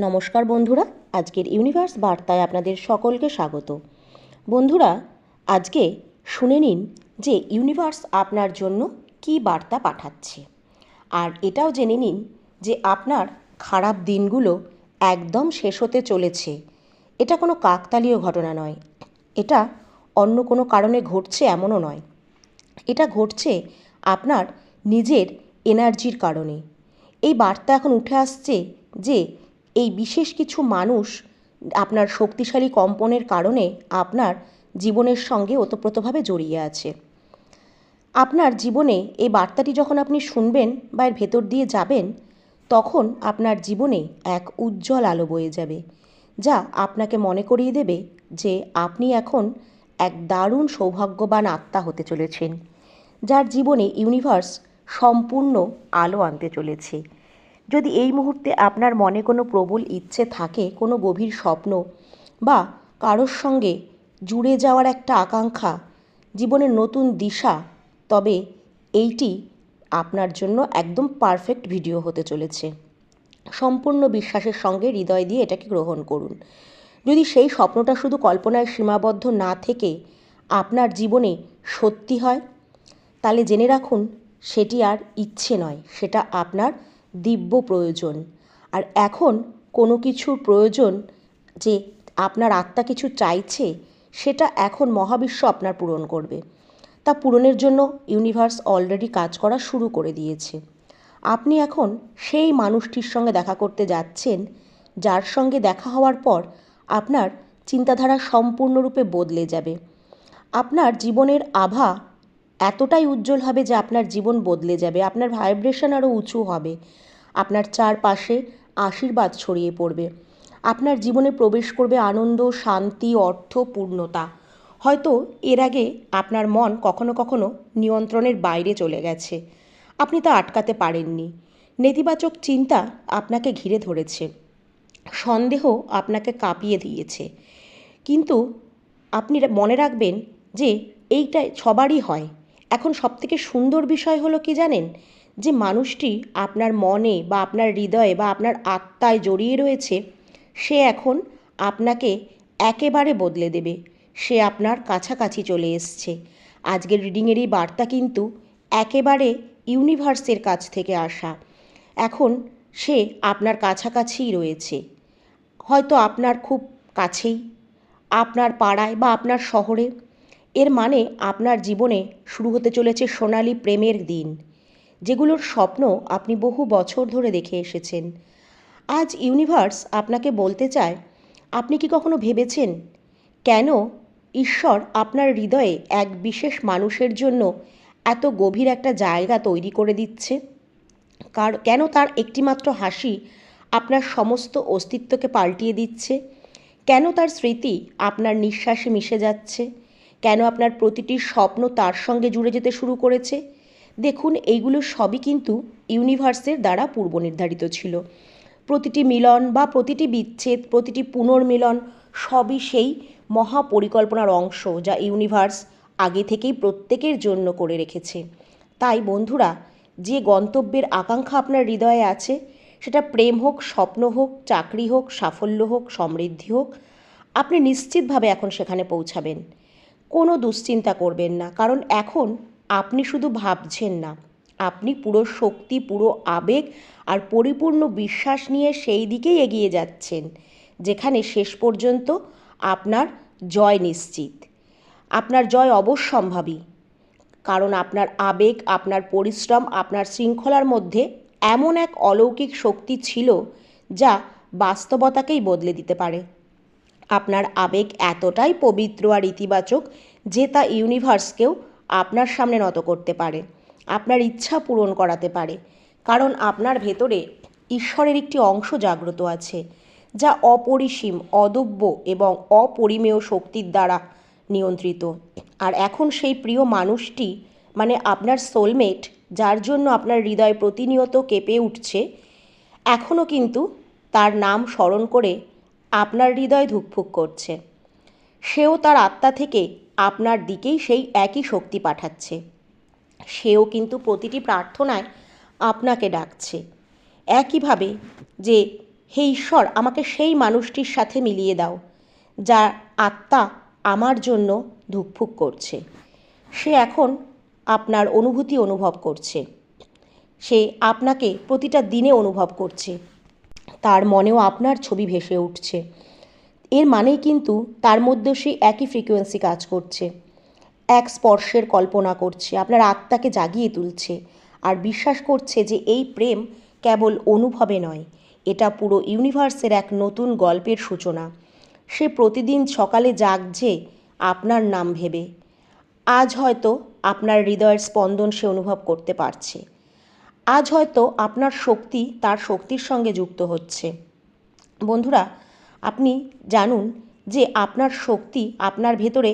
নমস্কার বন্ধুরা, আজকের ইউনিভার্স বার্তায় আপনাদের সকলকে স্বাগত। বন্ধুরা, আজকে শুনে নিন যে ইউনিভার্স আপনার জন্য কী বার্তা পাঠাচ্ছে। আর এটাও জেনে নিন যে আপনার খারাপ দিনগুলো একদম শেষ হতে চলেছে। এটা কোনো কাকতালীয় ঘটনা নয়। এটা অন্য কোনো কারণে ঘটছে এমনও নয়। এটা ঘটছে আপনার নিজের এনার্জির কারণে। এই বার্তা এখন উঠে আসছে যে এই বিশেষ কিছু মানুষ আপনার শক্তিশালী কম্পনের কারণে আপনার জীবনের সঙ্গে ওতপ্রোতভাবে জড়িয়ে আছে। আপনার জীবনে এই বার্তাটি যখন আপনি শুনবেন বা এর ভেতর দিয়ে যাবেন, তখন আপনার জীবনে এক উজ্জ্বল আলো বয়ে যাবে, যা আপনাকে মনে করিয়ে দেবে যে আপনি এখন এক দারুণ সৌভাগ্যবান আত্মা হতে চলেছেন, যার জীবনে ইউনিভার্স সম্পূর্ণ আলো আনতে চলেছে। যদি এই মুহূর্তে আপনার মনে কোনো প্রবল ইচ্ছে থাকে, কোনো গভীর স্বপ্ন বা কারোর সঙ্গে জুড়ে যাওয়ার একটা আকাঙ্ক্ষা, জীবনের নতুন দিশা, তবে এইটি আপনার জন্য একদম পারফেক্ট ভিডিও হতে চলেছে। সম্পূর্ণ বিশ্বাসের সঙ্গে হৃদয় দিয়ে এটাকে গ্রহণ করুন। যদি সেই স্বপ্নটা শুধু কল্পনায় সীমাবদ্ধ না থেকে আপনার জীবনে সত্যি হয়, তাহলে জেনে রাখুন, সেটি আর ইচ্ছে নয়, সেটা আপনার দিব্য প্রয়োজন। আর এখন কোনো কিছুর প্রয়োজন যে আপনার আত্মা কিছু চাইছে, সেটা এখন মহাবিশ্ব আপনার পূরণ করবে। তা পূরণের জন্য ইউনিভার্স অলরেডি কাজ করা শুরু করে দিয়েছে। আপনি এখন সেই মানুষটির সঙ্গে দেখা করতে যাচ্ছেন, যার সঙ্গে দেখা হওয়ার পর আপনার চিন্তাধারা সম্পূর্ণরূপে বদলে যাবে। আপনার জীবনের আভা এতটাই উজ্জ্বল হবে যে আপনার জীবন বদলে যাবে, আপনার ভাইব্রেশন আরও উঁচু হবে, আপনার চারপাশে আশীর্বাদ ছড়িয়ে পড়বে, আপনার জীবনে প্রবেশ করবে আনন্দ, শান্তি, অর্থ, পূর্ণতা। হয়তো এর আগে আপনার মন কখনো কখনো নিয়ন্ত্রণের বাইরে চলে গেছে, আপনি তা আটকাতে পারেননি। নেতিবাচক চিন্তা আপনাকে ঘিরে ধরেছে, সন্দেহ আপনাকে কাঁপিয়ে দিয়েছে। কিন্তু আপনি মনে রাখবেন যে এইটা সবারই হয়। এখন সবথেকে সুন্দর বিষয় হলো কি জানেন? যে মানুষটি আপনার মনে বা আপনার হৃদয়ে বা আপনার আত্মায় জড়িয়ে রয়েছে, সে এখন আপনাকে একেবারে বদলে দেবে। সে আপনার কাছাকাছি চলে এসছে। আজকের রিডিংয়ের এই বার্তা কিন্তু একেবারে ইউনিভার্সের কাছ থেকে আসা। এখন সে আপনার কাছাকাছিই রয়েছে। হয়তো আপনার খুব কাছেই, আপনার পাড়ায় বা আপনার শহরে এর মানে আপনার জীবনে শুরু হতে চলেছে সোনালি প্রেমের দিন, যেগুলোর স্বপ্ন আপনি বহু বছর ধরে দেখে এসেছেন। আজ ইউনিভার্স আপনাকে বলতে চায়, আপনি কি কখনো ভেবেছেন, কেন ঈশ্বর আপনার হৃদয়ে এক বিশেষ মানুষের জন্য এত গভীর একটা জায়গা তৈরি করে দিচ্ছে? কার, কেন তার একটিমাত্র হাসি আপনার সমস্ত অস্তিত্বকে পাল্টিয়ে দিচ্ছে? কেন তার স্মৃতি আপনার নিঃশ্বাসে মিশে যাচ্ছে? কেন আপনার প্রতিটি স্বপ্ন তার সঙ্গে জুড়ে যেতে শুরু করেছে? দেখুন, এইগুলো সবই কিন্তু ইউনিভার্সের দ্বারা পূর্ব নির্ধারিত ছিল। প্রতিটি মিলন বা প্রতিটি বিচ্ছেদ, প্রতিটি পুনর্মিলন সবই সেই মহাপরিকল্পনার অংশ যা ইউনিভার্স আগে থেকেই প্রত্যেকের জন্য করে রেখেছে। তাই বন্ধুরা, যে গন্তব্যের আকাঙ্ক্ষা আপনার হৃদয়ে আছে, সেটা প্রেম হোক, স্বপ্ন হোক, চাকরি হোক, সাফল্য হোক, সমৃদ্ধি হোক, আপনি নিশ্চিতভাবে এখন সেখানে পৌঁছাবেন। কোনো দুশ্চিন্তা করবেন না। কারণ এখন আপনি শুধু ভাবছেন না। আপনি পুরো শক্তি, পুরো আবেগ আর পরিপূর্ণ বিশ্বাস নিয়ে সেই দিকেই এগিয়ে যাচ্ছেন, যেখানে শেষ পর্যন্ত আপনার জয় নিশ্চিত। আপনার জয় অবশ্যম্ভাবী। কারণ আপনার আবেগ, আপনার পরিশ্রম, আপনার শৃঙ্খলার মধ্যে এমন এক অলৌকিক শক্তি ছিল যা বাস্তবতাকেই বদলে দিতে পারে। আপনার আবেগ এতটাই পবিত্র আর ইতিবাচক যে তা ইউনিভার্সকেও আপনার সামনে নত করতে পারে, আপনার ইচ্ছা পূরণ করাতে পারে। কারণ আপনার ভেতরে ঈশ্বরের একটি অংশ জাগ্রত আছে, যা অপরিসীম, অদব্য এবং অপরিমেয় শক্তির দ্বারা নিয়ন্ত্রিত। আর এখন সেই প্রিয় মানুষটি মানে আপনার সোলমেট যার জন্য আপনার হৃদয় প্রতিনিয়ত কেঁপে উঠছে এখনও কিন্তু তার নাম স্মরণ করে আপনার হৃদয় ধুকফুক করছে। সেও তার আত্মা থেকে আপনার দিকেই সেই একই শক্তি পাঠাচ্ছে। সেও কিন্তু প্রতিটি প্রার্থনায় আপনাকে ডাকছে। একইভাবে যে, হে ঈশ্বর, আমাকে সেই মানুষটির সাথে মিলিয়ে দাও, যার আত্মা আমার জন্য ধুকফুক করছে। সে এখন আপনার অনুভূতি অনুভব করছে। সে আপনাকে প্রতিটা দিনে অনুভব করছে। তার মনেও আপনার ছবি ভেসে উঠছে। এর মানেই কিন্তু তার মধ্যেও সেই একই ফ্রিকোয়েন্সি কাজ করছে। এক স্পর্শের কল্পনা করছে, আপনার আত্মাকে জাগিয়ে তুলছে আর বিশ্বাস করছে যে এই প্রেম কেবল অনুভবে নয়, এটা পুরো ইউনিভার্সের এক নতুন গল্পের সূচনা। সে প্রতিদিন সকালে জাগছে আপনার নাম ভেবে। আজ হয়তো আপনার হৃদয়ের স্পন্দন সে অনুভব করতে পারছে। আজ হয়তো আপনার শক্তি তার শক্তির সঙ্গে যুক্ত হচ্ছে। বন্ধুরা, আপনি জানুন যে আপনার শক্তি আপনার ভেতরে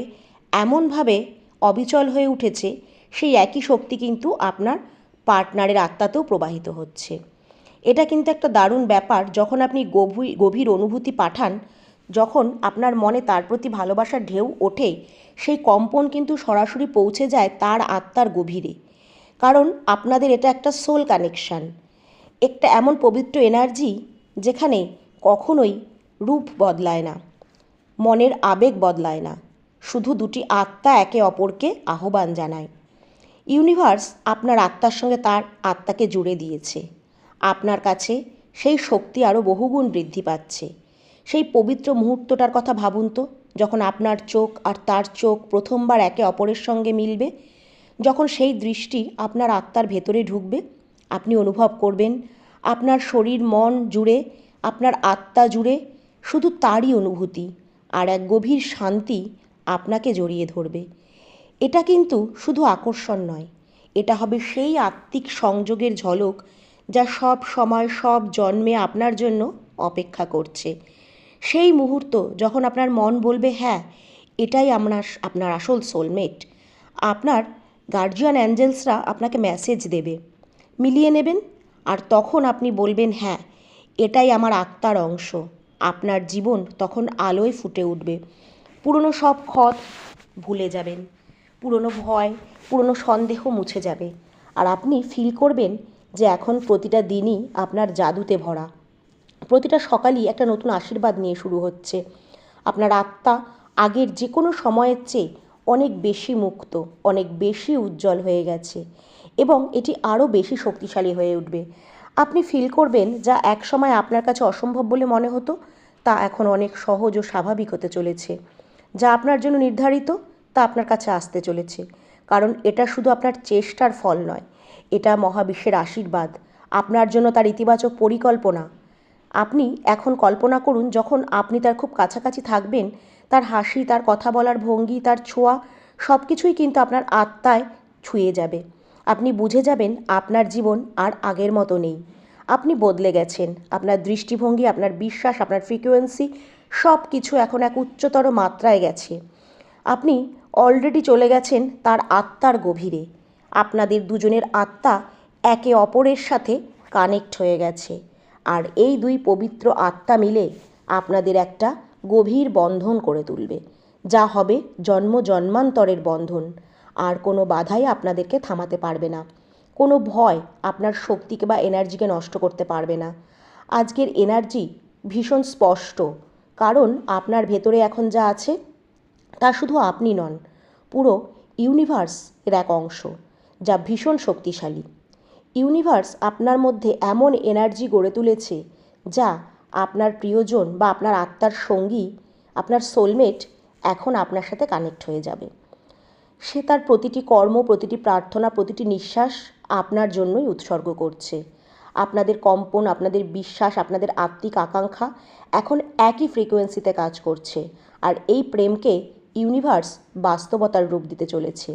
এমনভাবে অবিচল হয়ে উঠেছে, সেই একই শক্তি কিন্তু আপনার পার্টনারের আত্মাতেও প্রবাহিত হচ্ছে। এটা কিন্তু একটা দারুণ ব্যাপার, যখন আপনি গভীর গভীর অনুভূতি পাঠান, যখন আপনার মনে তার প্রতি ভালোবাসার ঢেউ ওঠে, সেই কম্পন কিন্তু সরাসরি পৌঁছে যায় তার আত্মার গভীরে। কারণ আপনাদের এটা একটা সোল কানেকশান একটা এমন পবিত্র এনার্জি যেখানে কখনোই রূপ বদলায় না, মনের আবেগ বদলায় না, শুধু দুটি আত্মা একে অপরকে আহ্বান জানায়। ইউনিভার্স আপনার আত্মার সঙ্গে তার আত্মাকে জুড়ে দিয়েছে, আপনার কাছে সেই শক্তি আরও বহুগুণ বৃদ্ধি পাচ্ছে। সেই পবিত্র মুহূর্তটার কথা ভাবুন তো, যখন আপনার চোখ আর তার চোখ প্রথমবার একে অপরের সঙ্গে মিলবে যখন সেই দৃষ্টি আপনার আত্মার ভেতরে ঢুকবে, আপনি অনুভব করবেন আপনার শরীর, মন জুড়ে, আপনার আত্মা জুড়ে শুধু তারই অনুভূতি আর এক গভীর শান্তি আপনাকে জড়িয়ে ধরবে। এটা কিন্তু শুধু আকর্ষণ নয়, এটা হবে সেই আত্মিক সংযোগের ঝলক যা সব সময় সব জন্মে আপনার জন্য অপেক্ষা করছে। সেই মুহূর্ত যখন আপনার মন বলবে হ্যাঁ এটাই আপনার আপনার আসল সোলমেট আপনার গার্জিয়ান অ্যাঞ্জেলসরা আপনাকে মেসেজ দেবে। মিলিয়ে নেবেন, আর তখন আপনি বলবেন হ্যাঁ এটাই আমার আত্মার অংশ। আপনার জীবন তখন আলোয় ফুটে উঠবে। পুরনো সব ক্ষত ভুলে যাবেন। পুরনো ভয়, পুরনো সন্দেহ মুছে যাবে। আর আপনি ফিল করবেন যে এখন প্রতিটা দিনই আপনার জাদুতে ভরা। প্রতিটা সকালই একটা নতুন আশীর্বাদ নিয়ে শুরু হচ্ছে। আপনার আত্মা আগের যে কোনো সময়ের চেয়ে অনেক বেশি মুক্ত, অনেক বেশি উজ্জ্বল হয়ে গেছে এবং এটি আরও বেশি শক্তিশালী হয়ে উঠবে। আপনি ফিল করবেন যা এক সময় আপনার কাছে অসম্ভব বলে মনে হতো, তা এখন অনেক সহজ ও স্বাভাবিক হতে চলেছে। যা আপনার জন্য নির্ধারিত, তা আপনার কাছে আসতে চলেছে। কারণ এটা শুধু আপনার চেষ্টার ফল নয়, এটা মহাবিশ্বের আশীর্বাদ। আপনার জন্য তার ইতিবাচক পরিকল্পনা। আপনি এখন কল্পনা করুন, যখন আপনি তার খুব কাছাকাছি থাকবেন তার হাসি, তার কথা বলার ভঙ্গি, তার ছোঁয়া সব কিছুই কিন্তু আপনার আত্মায় ছুঁয়ে যাবে। আপনি বুঝে যাবেন আপনার জীবন আর আগের মতো নেই। আপনি বদলে গেছেন। আপনার দৃষ্টিভঙ্গি, আপনার বিশ্বাস, আপনার ফ্রিকোয়েন্সি সব কিছু এখন এক উচ্চতর মাত্রায় গেছে। আপনি অলরেডি চলে গেছেন তার আত্মার গভীরে। আপনাদের দুজনের আত্মা একে অপরের সাথে কানেক্ট হয়ে গেছে। আর এই দুই পবিত্র আত্মা মিলে আপনাদের একটা গভীর বন্ধন করে তুলবে। যা হবে জন্ম জন্মান্তরের বন্ধন। আর কোনো বাধাই আপনাদেরকে থামাতে পারবে না। কোনো ভয় আপনার শক্তিকে বা এনার্জিকে নষ্ট করতে পারবে না। আজকের এনার্জি ভীষণ স্পষ্ট। কারণ আপনার ভেতরে এখন যা আছে, তা শুধু আপনি নন, পুরো ইউনিভার্স এর এক অংশ, যা ভীষণ শক্তিশালী। ইউনিভার্স আপনার মধ্যে এমন এনার্জি গড়ে তুলেছে, যা আপনার প্রিয়জন বা আপনার আত্মার সঙ্গী, আপনার সোলমেট এখন আপনার সাথে কানেক্ট হয়ে যাবে। সে তার প্রতিটি কর্ম, প্রতিটি প্রার্থনা, প্রতিটি নিঃশ্বাস আপনার জন্যই উৎসর্গ করছে। আপনাদের কম্পন, আপনাদের বিশ্বাস, আপনাদের আত্মিক আকাঙ্ক্ষা এখন একই ফ্রিকোয়েন্সিতে কাজ করছে আর এই প্রেমকে ইউনিভার্স বাস্তবতার রূপ দিতে চলেছে।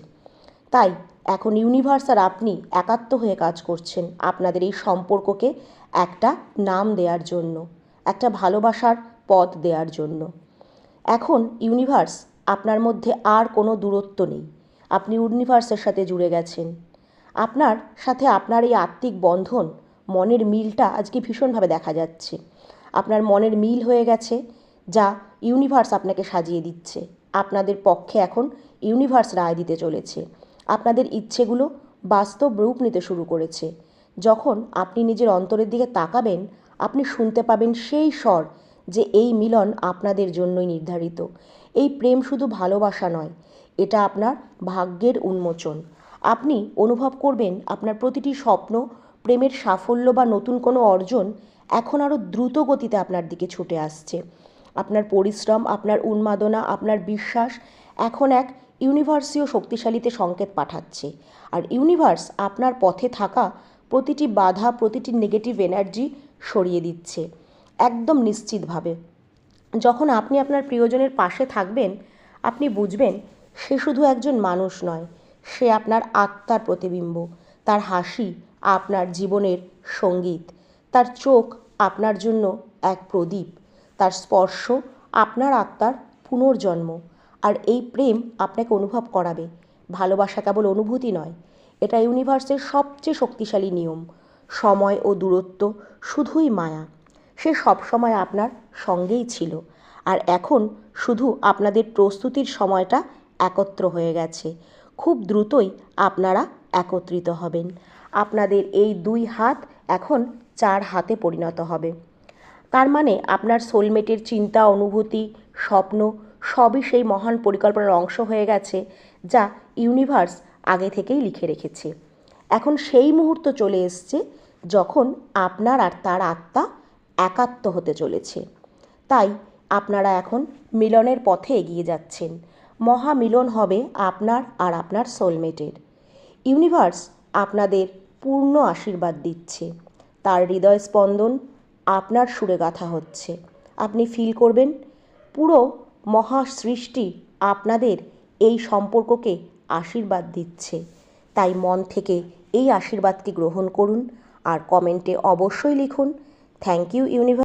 তাই এখন ইউনিভার্স আর আপনি একাত্ম হয়ে কাজ করছেন আপনাদের এই সম্পর্ককে একটা নাম দেওয়ার জন্য। একটা ভালোবাসার পথ দেওয়ার জন্য। এখন ইউনিভার্স আপনার মধ্যে আর কোনো দূরত্ব নেই। আপনি ইউনিভার্সের সাথে জুড়ে গেছেন। আপনার সাথে আপনার এই আত্মিক বন্ধন মনের মিলটা আজকে ভীষণভাবে দেখা যাচ্ছে। আপনার মনের মিল হয়ে গেছে, যা ইউনিভার্স আপনাকে সাজিয়ে দিচ্ছে। আপনাদের পক্ষে এখন ইউনিভার্স রায় দিতে চলেছে। আপনাদের ইচ্ছেগুলো বাস্তব রূপ নিতে শুরু করেছে। যখন আপনি নিজের অন্তরের দিকে তাকাবেন আপনি শুনতে পাবেন সেই স্বর যে এই মিলন আপনাদের জন্যই নির্ধারিত। এই প্রেম শুধু ভালোবাসা নয়, এটা আপনার ভাগ্যের উন্মোচন। আপনি অনুভব করবেন আপনার প্রতিটি স্বপ্ন, প্রেমের সাফল্য বা নতুন কোনো অর্জন এখন আরও দ্রুত গতিতে আপনার দিকে ছুটে আসছে। আপনার পরিশ্রম, আপনার উন্মাদনা, আপনার বিশ্বাস এখন এক ইউনিভার্সীয় শক্তিশালীতে সংকেত পাঠাচ্ছে। আর ইউনিভার্স আপনার পথে থাকা প্রতিটি বাধা, প্রতিটি নেগেটিভ এনার্জি সরিয়ে দিচ্ছে, একদম নিশ্চিতভাবে। যখন আপনি আপনার প্রিয়জনের পাশে থাকবেন, আপনি বুঝবেন সে শুধু একজন মানুষ নয়, সে আপনার আত্মার প্রতিবিম্ব। তার হাসি আপনার জীবনের সংগীত। তার চোখ আপনার জন্য এক প্রদীপ। তার স্পর্শ আপনার আত্মার পুনর্জন্ম। আর এই প্রেম আপনাকে অনুভব করাবে। ভালোবাসা কেবল অনুভূতি নয়, এটা ইউনিভার্সের সবচেয়ে শক্তিশালী নিয়ম। সময় ও দূরত্ব শুধুই মায়া। সে সবসময় আপনার সঙ্গেই ছিল। আর এখন শুধু আপনাদের প্রস্তুতির সময়টা একত্র হয়ে গেছে। খুব দ্রুতই আপনারা একত্রিত হবেন। আপনাদের এই দুই হাত এখন চার হাতে পরিণত হবে। তার মানে আপনার সোলমেটের চিন্তা, অনুভূতি, স্বপ্ন সবই সেই মহান পরিকল্পনার অংশ হয়ে গেছে যা ইউনিভার্স আগে থেকেই লিখে রেখেছে। এখন সেই মুহূর্ত চলে এসছে যখন আপনার আর তার আত্মা একাত্ম হতে চলেছে। তাই আপনারা এখন মিলনের পথে এগিয়ে যাচ্ছেন। মহামিলন হবে আপনার আর আপনার সোলমেটের ইউনিভার্স আপনাদের পূর্ণ আশীর্বাদ দিচ্ছে। তার হৃদয় স্পন্দন আপনার সুরে গাথা হচ্ছে। আপনি ফিল করবেন, পুরো মহা সৃষ্টি আপনাদের এই সম্পর্ককে আশীর্বাদ দিচ্ছে। তাই মন থেকে এই আশীর্বাদটি গ্রহণ করুন আর কমেন্টে অবশ্যই লিখুন। Thank you universe.